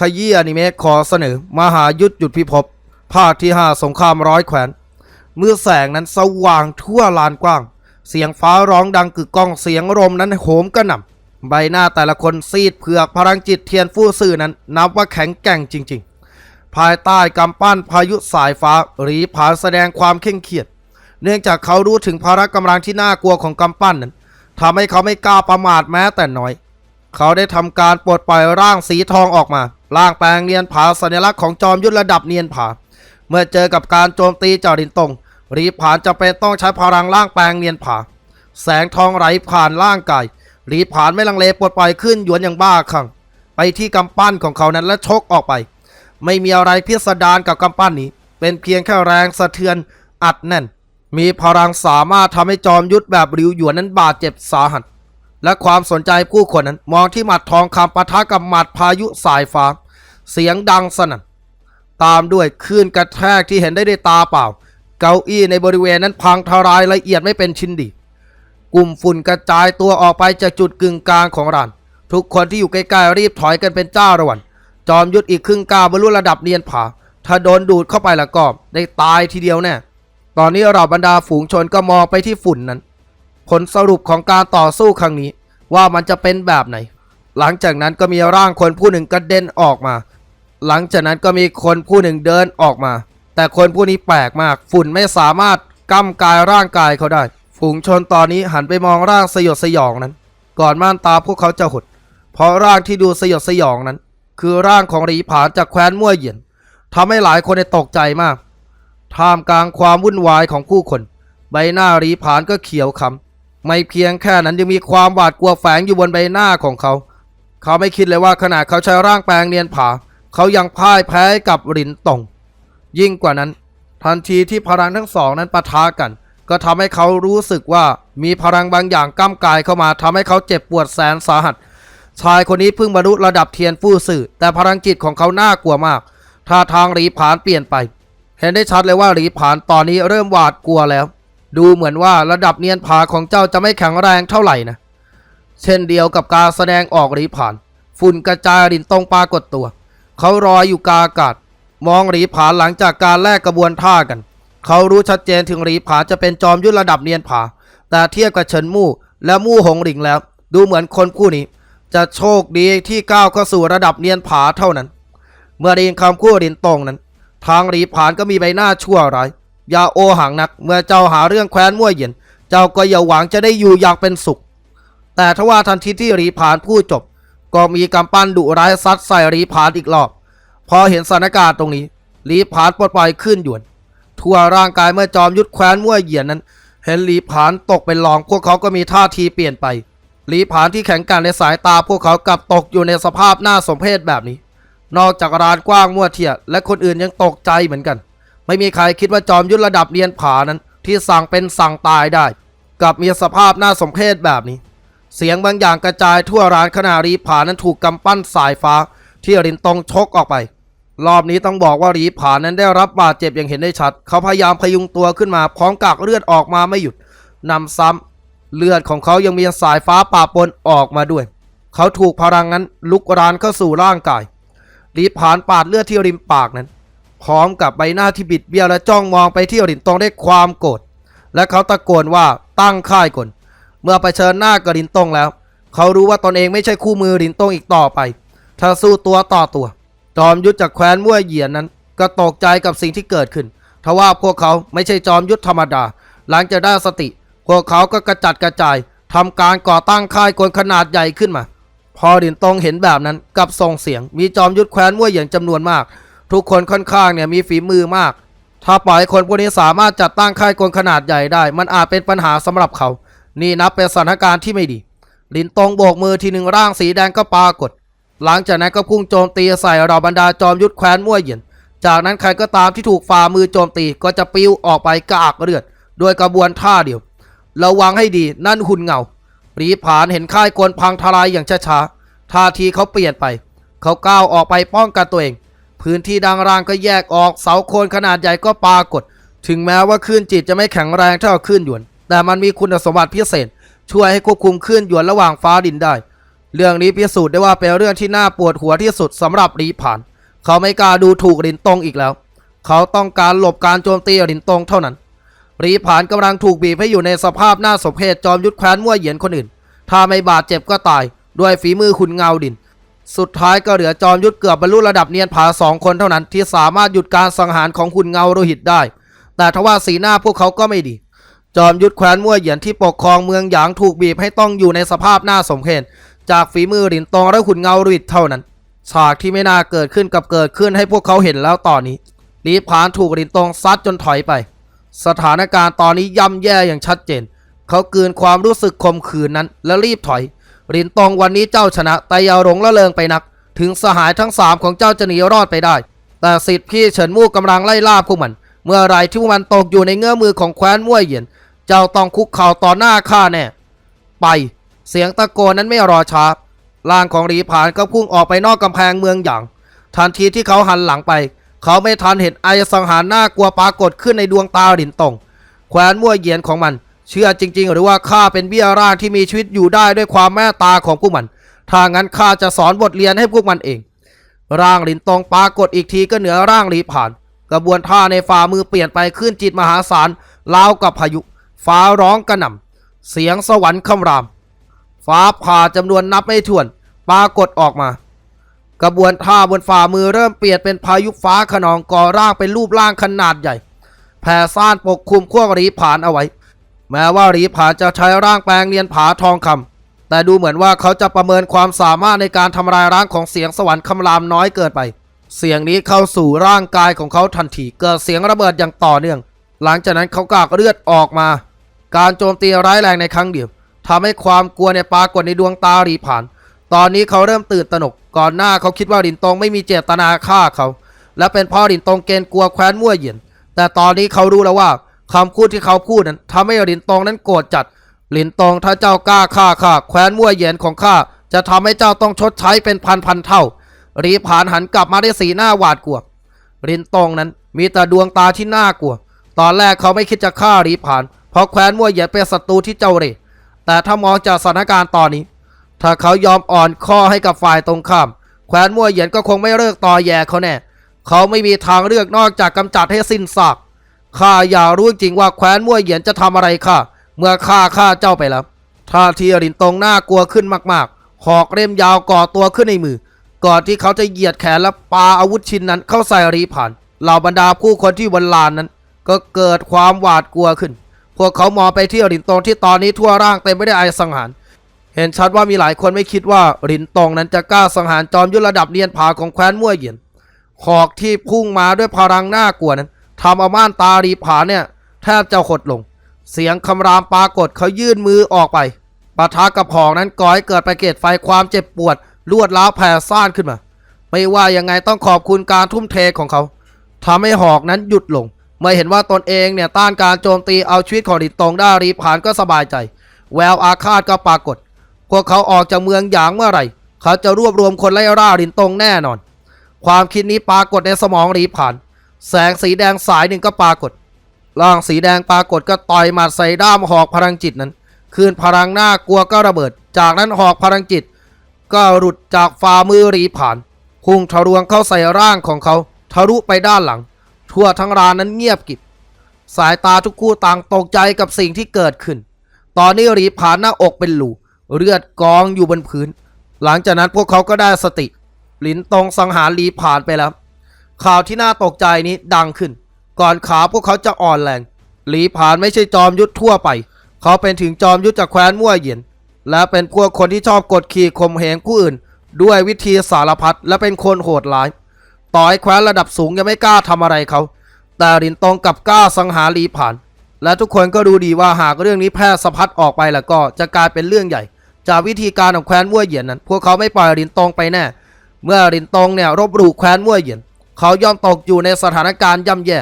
ขยี้อนิเมะขอเสนอ มหายุทธหยุดพิภพภาคที่ 5 สงครามร้อยแขวนเมื่อแสงนั้นสว่างทั่วลานกว้าง เสียงฟ้าร้องดังกึกก้องเสียงลมนั้นโหมกระหน่ำใบหน้าแต่ละคนซีดเผือกพลังจิตเทียนฟู่ซื่อนั้น นับว่าแข็งแกร่งจริง ๆ ภายใต้กำปั้นพายุสายฟ้าหรีผาแสดงความเข่งเขียด เนื่องจากเขารู้ถึงพละกำลังที่น่ากลัวของกำปั้นนั้นทำให้เขาไม่กล้าประมาทแม้แต่น้อย เขาได้ทำการปลดปล่อยร่างสีทองออกมา ร่างแปลงเนียนผาสัญลักษณ์ของจอมยุทธระดับเนียนผา เมื่อเจอกับการโจมตีจาดินตรงรีผานจะเป็นต้องใช้พลังร่างแปลงเนียนผา แสงทองไหลผ่านร่างกายรีผานไม่ลังเลปลดปล่อยขึ้นหยวนอย่างบ้าคลั่งไปที่กำปั้นของเขานั้นและชกออกไป ไม่มีอะไรพิสดารกับกำปั้นนี้ เป็นเพียงแค่แรงสะเทือนอัดแน่น มีพลังสามารถทำให้จอมยุทธแบบริวหยวนนั้นบาดเจ็บสาหัสและความสนใจผู้คนนั้น มองที่หมัดทองคำปะทะกับหมัดพายุสายฟ้า เสียงดังสนั่น ตามด้วยคลื่นกระแทกที่เห็นได้ด้วยตาเปล่า เก้าอี้ในบริเวณนั้นพังทลายละเอียดไม่เป็นชิ้นดี กลุ่มฝุ่นกระจายตัวออกไปจากจุดกึ่งกลางของร้าน ทุกคนที่อยู่ใกล้ๆรีบถอยกันเป็นเจ้าระวัน จอมยุทธอีกครึ่งก้าวบรรลุระดับเนียนผา ถ้าโดนดูดเข้าไปล้วก็ได้ตายทีเดียวแน่ ตอนนี้เราบรรดาฝูงชนก็มองไปที่ฝุ่นนั้น ผลสรุปของการต่อสู้ครั้งนี้ว่ามันจะเป็นแบบไหนหลังจากนั้นก็มีร่างคนผู้หนึ่งกระเด็นออกมา หลังจากนั้นก็มีคนผู้หนึ่งเดินออกมา แต่คนผู้นี้แปลกมาก ฝุ่นไม่สามารถก้ำกายร่างกายเขาได้ ฝูงชนตอนนี้หันไปมองร่างสยดสยองนั้น ก่อนม่านตาพวกเขาจะหด เพราะร่างที่ดูสยดสยองนั้น คือร่างของหรีผานจากแคว้นมั่วเหยียนทำให้หลายคนตกใจมาก ท่ามกลางความวุ่นวายของผู้คน ใบหน้าหรีผานก็เขียวคำไม่เพียงแค่นั้นยังมีความหวาดกลัวแฝงอยู่บนใบหน้าของเขา เขาไม่คิดเลยว่าขณะเขาใช้ร่างแปลงเนียนผา เขายังพ่ายแพ้กับหลินตง ยิ่งกว่านั้น ทันทีที่พลังทั้งสองนั้นปะทะกัน ก็ทำให้เขารู้สึกว่ามีพลังบางอย่างก้ำกายเข้ามาทำให้เขาเจ็บปวดแสนสาหัส ชายคนนี้เพิ่งบรรลุระดับเทียนฟู่สื่อ แต่พลังจิตของเขาน่ากลัวมากท่าทางหลีผานเปลี่ยนไป เห็นได้ชัดเลยว่าหลีผานตอนนี้เริ่มหวาดกลัวแล้ว ดูเหมือนว่าระดับเนียนผาของเจ้าจะไม่แข็งแรงเท่าไหร่นะ เช่นเดียวกับการแสดงออกหลีผาน ฝุ่นกระจายรินตรงปรากฏตัว เขารอยอยู่กาอากาศ มองหลีผานหลังจากการแลกกระบวนท่ากัน เขารู้ชัดเจนถึงหลีผาจะเป็นจอมยุทธระดับเนียนผา แต่เทียบกับเฉินมู่และมู่หงหลิงแล้ว ดูเหมือนคนผู้นี้ จะโชคดีที่ก้าวเข้าสู่ระดับเนียนผาเท่านั้น เมื่อได้ยินคำคู่รินตรงนั้น ทางหลีผานก็มีใบหน้าชั่วร้ายอย่าโอหังนัก เมื่อเจ้าหาเรื่องแคว้นมั่วเยียนเจ้าก็อย่าหวังจะได้อยู่อย่างเป็นสุข แต่ทว่าทันทีที่หลีผานพูดจบ ก็มีกำปั้นดุร้ายซัดใส่หลีผานอีกรอบ พอเห็นสถานการณ์ตรงนี้หลีผานปลดปล่อยขึ้นหยวน ทั่วร่างกายเมื่อจอมยุทธแคว้นมั่วเหยียนนั้น เห็นหลีผานตกเป็นรองพวกเขาก็มีท่าทีเปลี่ยนไปหลีผานที่แข็งแกร่งในสายตาพวกเขากลับตกอยู่ในสภาพน่าสมเพชแบบนี้ นอกจากร้านกว้างมั่วเทียและคนอื่นยังตกใจเหมือนกัน ไม่มีใครคิดว่าจอมยุทธระดับเนียนผานั้น ที่สั่งเป็นสั่งตายได้กลับมีสภาพน่าสมเพชแบบนี้ เสียงบางอย่างกระจายทั่วร้านขณะรีผานั้นถูกกำปั้นสายฟ้า ที่รินตรงชกออกไป รอบนี้ต้องบอกว่ารีผานั้นได้รับบาดเจ็บอย่างเห็นได้ชัด เขาพยายามพยุงตัวขึ้นมาพร้อมกากเลือดออกมาไม่หยุดนำซ้ำเลือดของเขายังมีสายฟ้าป่าปนออกมาด้วย เขาถูกพลังนั้นลุกรานเข้าสู่ร่างกายรีผานปาดเลือดที่ริมปากนั้น พร้อมกับใบหน้าที่บิดเบี้ยวและจ้องมองไปที่รินตรงได้ความโกรธและเขาตะโกนว่าตั้งค่ายก่อน เมื่อไปเชิญหน้ากับรินตงแล้ว เขารู้ว่าตนเองไม่ใช่คู่มือรินตงอีกต่อไปถ้าสู้ตัวต่อตัว จอมยุทธจากแคว้นมั่วเหยียนนั้น ก็ตกใจกับสิ่งที่เกิดขึ้นทว่าพวกเขาไม่ใช่จอมยุทธธรรมดา หลังจากได้สติ พวกเขาก็กระจัดกระจายทำการก่อตั้งค่ายกลขนาดใหญ่ขึ้นมา พอรินตงเห็นแบบนั้นกับส่งเสียง มีจอมยุทธแคว้นมั่วเหยียนจำนวนมาก ทุกคนค่อนข้างเนี่ยมีฝีมือมาก ถ้าปล่อยคนพวกนี้สามารถจัดตั้งค่ายกลขนาดใหญ่ได้ มันอาจเป็นปัญหาสำหรับเขา นี่นับเป็นสถานการณ์ที่ไม่ดี ลินตงโบกมือทีหนึ่งร่างสีแดงก็ปรากฏ หลังจากนั้นก็พุ่งโจมตีใส่เราบรรดาจอมยุทธแคว้นมั่วเหยียนจากนั้นใครก็ตามที่ถูกฝ่ามือโจมตีก็จะปิ้วออกไปกระอักเลือด โดยกระบวนท่าเดียว ระวังให้ดีนั่นหุ่นเงารีผานเห็นค่ายกลพังทลายอย่างช้าๆท่าทีเขาเปลี่ยนไป เขาก้าวออกไปป้องกันตัวเอง พื้นที่ดังรางก็แยกออกเสาโคนขนาดใหญ่ก็ปรากฏ ถึงแม้ว่าคลื่นจิตจะไม่แข็งแรงเท่าคลื่นหยวน แต่มันมีคุณสมบัติพิเศษ ช่วยให้ควบคุมคลื่นหยวนระหว่างฟ้าดินได้ เรื่องนี้พิสูจน์ได้ว่าเป็นเรื่องที่น่าปวดหัวที่สุดสำหรับรีผ่าน เขาไม่กล้าดูถูกหลินตงอีกแล้ว เขาต้องการหลบการโจมตีหลินตงเท่านั้นรีผ่านกำลังถูกบีบให้อยู่ในสภาพหน้าสมเพชจอมยุทธแคว้นมั่วเหยียนคนอื่น ถ้าไม่บาดเจ็บก็ตาย ด้วยฝีมือคุณเงาดิน สุดท้ายก็เหลือจอมยุทธเกือบบรรลุระดับเนียนผาสองคนเท่านั้นที่สามารถหยุดการสังหารของคุณเงาโรหิตได้ แต่ทว่าสีหน้าพวกเขาก็ไม่ดี จอมยุทธแคว้นมั่วเหยียนที่ปกครองเมืองหยางถูกบีบให้ต้องอยู่ในสภาพหน้าสมเพชจากฝีมือหลินตองและคุณเงาโรหิตเท่านั้น ฉากที่ไม่น่าเกิดขึ้นกับเกิดขึ้นให้พวกเขาเห็นแล้วตอนนี้ลีผานถูกหลินตองซัดจนถอยไป สถานการณ์ตอนนี้ย่ำแย่อย่างชัดเจน เขากืนความรู้สึกคมขืนนั้น และรีบถอยหลินตองวันนี้เจ้าชนะแต่อย่าหลงละเลงไปนัก ถึงสหายทั้งสามของเจ้าจะหนีรอดไปได้ แต่สิทธิ์พี่เฉินมู่กำลังไล่ล่าพวกมัน เมื่อไรที่พวกมันตกอยู่ในเงื้อมือของแคว้นมั่วเหยียน เจ้าต้องคุกเข่าต่อหน้าข้าแน่ ไปเสียงตะโกนนั้นไม่รอช้าร่างของหลีผานก็พุ่งออกไปนอกกำแพงเมืองหยาง ทันทีที่เขาหันหลังไป เขาไม่ทันเห็นไอสังหารหน่ากลัวปรากฏขึ้นในดวงตาหลินตงแคว้นมั่วเหยียนของมัน เชื่อจริง ๆ หรือว่าข้าเป็นเบี้ยร่างที่มีชีวิตอยู่ได้ด้วยความแม่ตาของพวกมัน ถ้างั้นข้าจะสอนบทเรียนให้พวกมันเอง ร่างหลินตงปรากฏอีกทีก็เหนือร่างหลีผ่าน กระบวนท่าในฝ่ามือเปลี่ยนไปขึ้นจิตมหาศาลราวกับพายุ ฟ้าร้องกระหน่ำเสียงสวรรค์คำราม ฟ้าผ่าจำนวนนับไม่ถ้วนปรากฏออกมา กระบวนท่าบนฝ่ามือเริ่มเปลี่ยนเป็นพายุฟ้าขนองก่อร่างเป็นรูปร่างขนาดใหญ่ แผ่ซ่านปกคลุมขั้วรีผานเอาไว้ แม้ว่ารีผานจะใช้ร่างแปลงเนียนผาทองคำแต่ดูเหมือนว่าเขาจะประเมินความสามารถในการทำลายร่างของเสียงสวรรค์คำรามน้อยเกินไป เสียงนี้เข้าสู่ร่างกายของเขาทันทีเกิดเสียงระเบิดอย่างต่อเนื่อง หลังจากนั้นเขากากเลือดออกมา การโจมตีร้ายแรงในครั้งเดียวทำให้ความกลัวในปรากฏในดวงตารีผาน ตอนนี้เขาเริ่มตื่นตระหนก ก่อนหน้าเขาคิดว่าหลินตงไม่มีเจตนาฆ่าเขา และเป็นเพ่อหลินตงเกณฑ์กลัวแคว้นมั่วเหยียน แต่ตอนนี้เขารู้แล้วว่าคำพูดที่เขาพูดนั้นทำให้หลินตงนั้นโกรธจัดหลินตงถ้าเจ้ากล้าฆ่าข้าแคว้นมั่วเหยียนของข้าจะทำให้เจ้าต้องชดใช้เป็นพันพันเท่า รีผานหันกลับมาได้วยสีหน้าหวาดกลัวรินตงนั้นมีแต่ดวงตาที่น่ากลัว ตอนแรกเขาไม่คิดจะฆ่ารีผาน เพราะแคว้นมั่วเหยียนเป็นศัตรูที่เจ้าเร่แต่ถ้ามองจากสถานการณ์ตอนนี้ ถ้าเขายอมอ่อนข้อให้กับฝ่ายตรงข้าม แคว้นมั่วเหยียนก็คงไม่เลิกต่อแย่เขาแน่ เขาไม่มีทางเลือกนอกจากกำจัดให้สิ้นซากข้าอยากรู้จริงว่าแคว้นมั่วเหยียนจะทำอะไรข้าเมื่อข้าฆ่าเจ้าไปแล้วท่าทีรินตรงหน่ากลัวขึ้นมากๆ หอกเล่มยาวก่อตัวขึ้นในมือ ก่อนที่เขาจะเหยียดแขนและปาอาวุธชิ้นนั้นเข้าใส่รีผ่านเหล่าบรรดาผู้คนที่บนลานนั้น ก็เกิดความหวาดกลัวขึ้น พวกเขามองไปที่รินตงที่ตอนนี้ทั่วร่างเต็มไปด้วยไอสังหาร เห็นชัดว่ามีหลายคนไม่คิดว่ารินตงนั้นจะกล้าสังหารจอมยุทธระดับเนียนผาของแคว้นมั่วเหยียนหอกที่พุ่งมาด้วยพลังน่ากลัวนั้นทำเอาม่านตารีผาเนี่ยแทบจะหดลง เสียงคำรามปรากฏเขายื่นมือออกไปปะทะกับหอกนั้นก่อให้เกิดไปเกตไฟความเจ็บปวดลวดล้าวแผ่ซ่านขึ้นมา ไม่ว่ายังไงต้องขอบคุณการทุ่มเทของเขาทำให้หอกนั้นหยุดลง เมื่อเห็นว่าตนเองเนี่ยต้านการโจมตีเอาชีวิตของดินตงได้รีผานก็สบายใจ แววอาฆาตก็ปรากฏ พวกเขาออกจากเมืองหยางเมื่อไหร่ เขาจะรวบรวมคนไล่ล่าดินตงแน่นอน ความคิดนี้ปรากฏในสมองรีผ่าน แสงสีแดงสายหนึ่งก็ปรากฏ ร่างสีแดงปรากฏก็ต่อยหมัดใส่ด้ามหอกพลังจิตนั้น คืนพลังหน้ากลัวก็ระเบิด จากนั้นหอกพลังจิต ก็หลุดจากฝ่ามือรีผ่าน พุ่งทะลวงเข้าใส่ร่างของเขาทะลุไปด้านหลัง ทั่วทั้งร้านนั้นเงียบกิบสายตาทุกคู่ต่างตกใจกับสิ่งที่เกิดขึ้น ตอนนี้รีผ่านหน้าอกเป็นหลูเลือดกองอยู่บนพื้น หลังจากนั้นพวกเขาก็ได้สติ หลินตรงสังหารรีผ่านไปแล้ว ข่าวที่น่าตกใจนี้ดังขึ้น ก่อนขาพวกเขาจะอ่อนแรงหลีผานไม่ใช่จอมยุทธทั่วไป เขาเป็นถึงจอมยุทธจากแคว้นมั่วเยียนและเป็นพวกคนที่ชอบกดขี่ข่มเหงผู้อื่น ด้วยวิธีสารพัดและเป็นคนโหดร้าย ต่อให้แคว้นระดับสูงยังไม่กล้าทำอะไรเขา แต่หลินตรงกลับกล้าสังหารีผ่าน และทุกคนก็ดูดีว่าหากเรื่องนี้แพร่สะพัดออกไปแล้วก็จะกลายเป็นเรื่องใหญ่ จากวิธีการของแคว้นมั่วเหยียนนั้น พวกเขาไม่ปล่อยหลินตรงไปแน่ เมื่อหลินตรงเนี่ยรบหลู่แคว้นมั่วเหยียน เขาย่อมตกอยู่ในสถานการณ์ย่ำแย่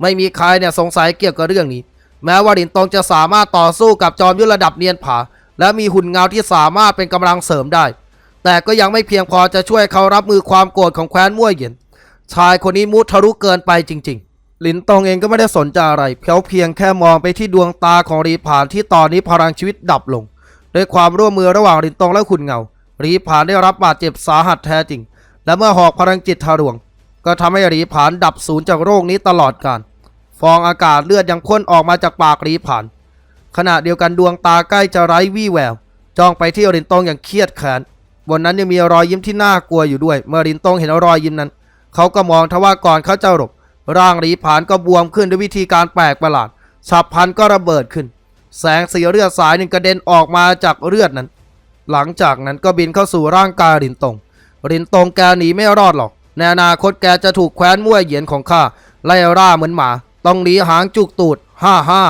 ไม่มีใครเนี่ยสงสัยเกี่ยวกับเรื่องนี้ แม้ว่าหลินตงจะสามารถต่อสู้กับจอมยุทธระดับเนียนผา และมีหุ่นเงาที่สามารถเป็นกำลังเสริมได้ แต่ก็ยังไม่เพียงพอจะช่วยเขารับมือความโกรธของแคว้นมั่วเหยียนชายคนนี้มุทะลุเกินไปจริง ๆ หลินตองเองก็ไม่ได้สนใจอะไรเขาเพียงแค่มองไปที่ดวงตาของรีผานที่ตอนนี้พลังชีวิตดับลงด้วยความร่วมมือระหว่างหลินตองและขุนเงา รีผานได้รับบาดเจ็บสาหัสแท้จริง และเมื่อหอกพลังจิตทะลวง ก็ทำให้รีผานดับศูนย์จากโรคนี้ตลอดกาลฟองอากาศเลือดยังพ่นออกมาจากปากรีผาน ขณะเดียวกันดวงตาใกล้จะไร้วี่แวว จ้องไปที่รินตองอย่างเครียดแค้น บนนั้นยังมีรอยยิ้มที่น่ากลัวอยู่ด้วย เมื่อรินตงเห็นรอยยิ้มนั้น เขาก็มองทว่าก่อนเขาจะหลบร่างหรีผานก็บวมขึ้นด้วยวิธีการแปลกประหลาดฉับพลันก็ระเบิดขึ้น แสงสีเลือดสายหนึ่งกระเด็นออกมาจากเลือดนั้น หลังจากนั้นก็บินเข้าสู่ร่างกายรินตง รินตงแกหนีไม่รอดหรอกในอนาคตแกจะถูกแคว้นมั่วเหยียนของข้าไล่ร่าเหมือนหมา ต้องหนีหางจุกตูดห้าห้า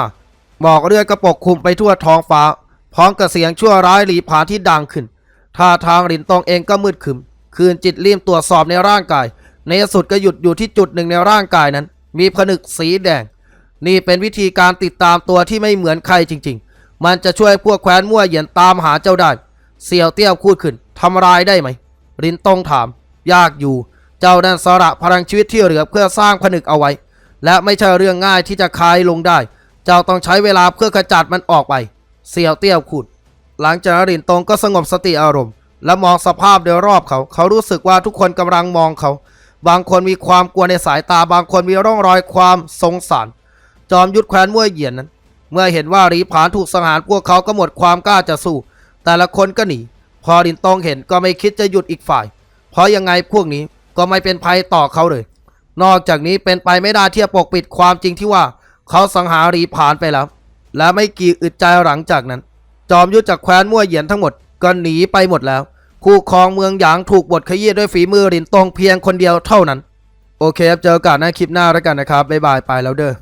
หมอกเลือดกระปกคลุมไปทั่วท้องฟ้า พร้อมกับเสียงชั่วร้ายหลีผานที่ดังขึ้น ท่าทางรินตองเองก็มืดขึมคืนจิตรีมตรวจสอบในร่างกาย ในสุดก็หยุดอยู่ที่จุดหนึ่งในร่างกายนั้น มีผนึกสีแดง นี่เป็นวิธีการติดตามตัวที่ไม่เหมือนใครจริง ๆ มันจะช่วยพวกแคว้นมั่วเหยียนตามหาเจ้าได้ เสี่ยวเตี้ยวพูดขึ้นทำรายได้ไหมรินตงถาม ยากอยู่ เจ้านั่นสละพลังชีวิตที่เหลือเพื่อสร้างผนึกเอาไว้ และไม่ใช่เรื่องง่ายที่จะคลายลงได้ เจ้าต้องใช้เวลาเพื่อขจัดมันออกไป เสี่ยวเตี้ยวพูด หลังจากนรินตงก็สงบสติอารมณ์ และมองสภาพโดยรอบเขา เขารู้สึกว่าทุกคนกำลังมองเขา บางคนมีความกลัวในสายตา บางคนมีร่องรอยความสงสาร จอมยุทธแคว้นมั่วเหยียนนั้น เมื่อเห็นว่ารีผานถูกสังหารพวกเขาก็หมดความกล้าจะสู้ แต่ละคนก็หนี พอรินตงเห็นก็ไม่คิดจะหยุดอีกฝ่าย เพราะยังไงพวกนี้ก็ไม่เป็นภัยต่อเขาเลย นอกจากนี้เป็นไปไม่ได้ที่จะปกปิดความจริงที่ว่า เขาสังหารรีผานไปแล้ว และไม่กี่อึดใจหลังจากนั้น อมยุทธจากแคว้นมั่วเหยียนทั้งหมดก็หนีไปหมดแล้ว คู่ครองเมืองหยางถูกบทขยี้ด้วยฝีมือรินตงเพียงคนเดียวเท่านั้น โอเคครับเจอกันในคลิปหน้าแล้วกันนะครับบ๊ายบายไปแล้วเด้อ